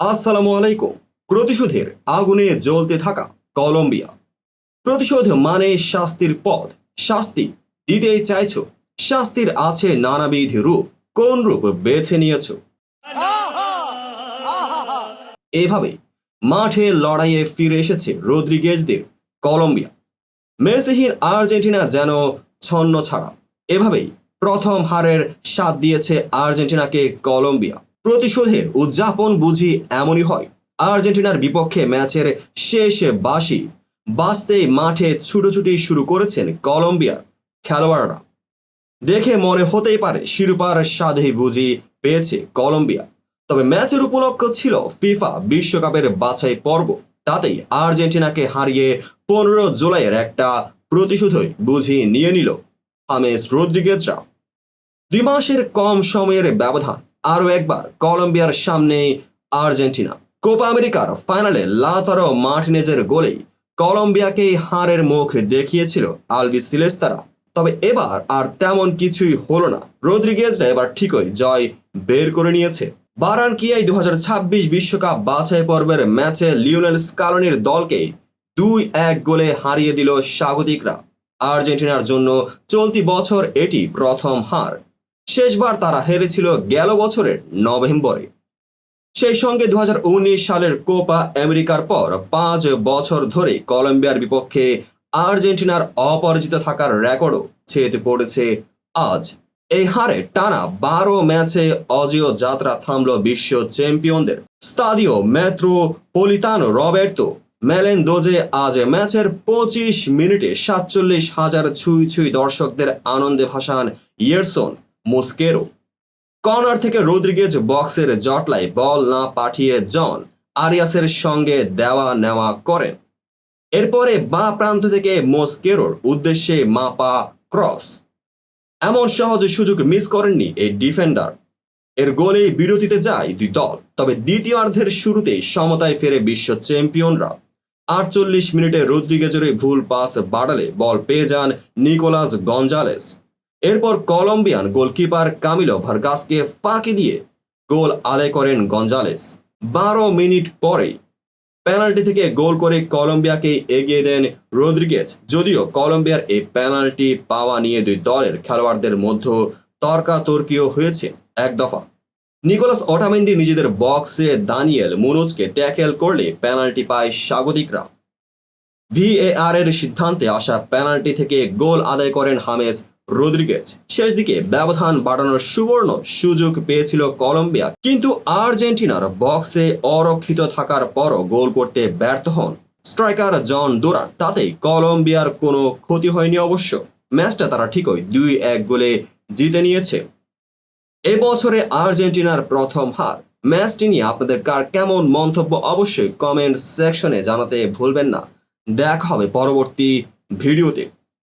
আসসালামু আলাইকুম। প্রতিশোধের আগুনে জ্বলতে থাকা কলম্বিয়া। প্রতিশোধ মানে শাস্তির পথ। শাস্তি দিতেই চাইছো। শাস্তির আছে নানাবিধ রূপ। কোন রূপ বেছে নিয়েছো? এভাবে মাঠে লড়াইয়ে ফিরে এসেছে রদ্রিগেজদের কলম্বিয়া। মেসিহীন আর্জেন্টিনা যেন ছন্ন ছাড়া। এভাবেই প্রথম হারের স্বাদ দিয়েছে আর্জেন্টিনাকে কলম্বিয়া। প্রতিশোধের উদযাপন বুঝি এমনই হয়। আর্জেন্টিনার বিপক্ষে ম্যাচের শেষ বাসি বাঁচতেই মাঠে ছুটোছুটি শুরু করেছেন কলম্বিয়ার খেলোয়াড়রা। দেখে মনে হতেই পারে শিরোপার স্বাদে বুঝি পেয়েছে কলম্বিয়া। তবে ম্যাচের উপলক্ষ ছিল ফিফা বিশ্বকাপের বাছাই পর্ব। তাতেই আর্জেন্টিনাকে হারিয়ে পনেরো জুলাইয়ের একটা প্রতিশোধই বুঝি নিয়ে নিল হামেস রদ্রিগেজরা। দুই মাসের কম সময়ের ব্যবধান আরও একবার, কলম্বিয়ার সামনে আর্জেন্টিনা। কোপা আমেরিকার ফাইনালে লাতারো মার্টিনেজের গোলেই কলম্বিয়াকে হারের মুখ দেখিয়েছিল আলবি সিলেস্তারা। তবে এবার আর তেমন কিছুই হলো না। রদ্রিগেজরা এবার ঠিকই জয় বের করে নিয়েছে। বারানকিয়ায় দু বিশ্বকাপ বাছাই পর্বের ম্যাচে লিওনেল স্কালনির দলকে দুই এক গোলে হারিয়ে দিল স্বাগতিকরা। আর্জেন্টিনার জন্য চলতি বছর এটি প্রথম হার। শেষবার তারা হেরেছিল গেল বছরের নভেম্বরে। সেই সঙ্গে দু হাজার উনিশ সালের কোপা আমেরিকার পর পাঁচ বছর ধরে কলম্বিয়ার বিপক্ষে আর্জেন্টিনার অপরাজিত থাকার রেকর্ডও ছেদ পড়েছে। আজ এই হারে টানা বারো ম্যাচে অজেয় যাত্রা থামল বিশ্ব চ্যাম্পিয়নদের। স্তাদিও মেট্রো পলিতানো রবের্তো মেলেন দোজে আজ ম্যাচের পঁচিশ মিনিটে সাতচল্লিশ হাজার ছুঁই ছুঁই দর্শকদের আনন্দে ভাসান ইয়েরসন। মুস্কেরো কর্নার থেকে রদ্রিগেজ বক্সের জটলায় বল না পাঠিয়ে জন আরিয়াসের সঙ্গে দেওয়া নেওয়া করেন। এরপরে বাঁ প্রান্ত থেকে মোস্কেরোর উদ্দেশ্যে মাপা ক্রস এমন সহজ সুযোগ মিস করেননি এই ডিফেন্ডার এর গোলে বিরতিতে যায় দুই দল, তবে দ্বিতীয়ার্ধের শুরুতেই সমতায় ফেরে বিশ্ব চ্যাম্পিয়নরা। আটচল্লিশ মিনিটে রদ্রিগেজের ভুল পাস বাড়ালে বল পেয়ে যান নিকোলাস গঞ্জালেস এরপর কলম্বিয়ান গোলকিপার কামিলো ভার্গাসকে ফাঁকি দিয়ে গোল আদায় করেন গঞ্জালেস। বারো মিনিট পরেই পেনাল্টি থেকে গোল করে কলম্বিয়াকে এগিয়ে দেন রদ্রিগেজ। যদিও কলম্বিয়ার এই পেনাল্টি পাওয়া নিয়ে দুই দলের খেলোয়াড়দের মধ্যে তর্কাতর্কিও হয়েছে এক দফা। নিকোলাস অটামেন্দি নিজেদের বক্সে দানিয়েল মুনোজকে ট্যাকেল করলে পেনাল্টি পায় স্বাগতিকরা। ভিএআর এর সিদ্ধান্তে আসা পেনাল্টি থেকে গোল আদায় করেন হামেস রদ্রিগেজ। শেষ দিকে ব্যবধান বাড়ানোর সুবর্ণ সুযোগ পেয়েছিল কলম্বিয়া। কিন্তু আর্জেন্টিনার বক্সে অরক্ষিত থাকার পরও গোল করতে ব্যর্থ হন স্ট্রাইকার জন ডোরান তাতেই কলম্বিয়ার কোনো ক্ষতি হয়নি অবশ্য। ম্যাচটা তারা ঠিকই দুই এক গোলে জিতে নিয়েছে। এবছরে আর্জেন্টিনার প্রথম হার। ম্যাচটি নিয়ে আপনাদের কার কেমন মন্তব্য অবশ্যই কমেন্ট সেকশনে জানাতে ভুলবেন না। দেখা হবে পরবর্তী ভিডিওতে।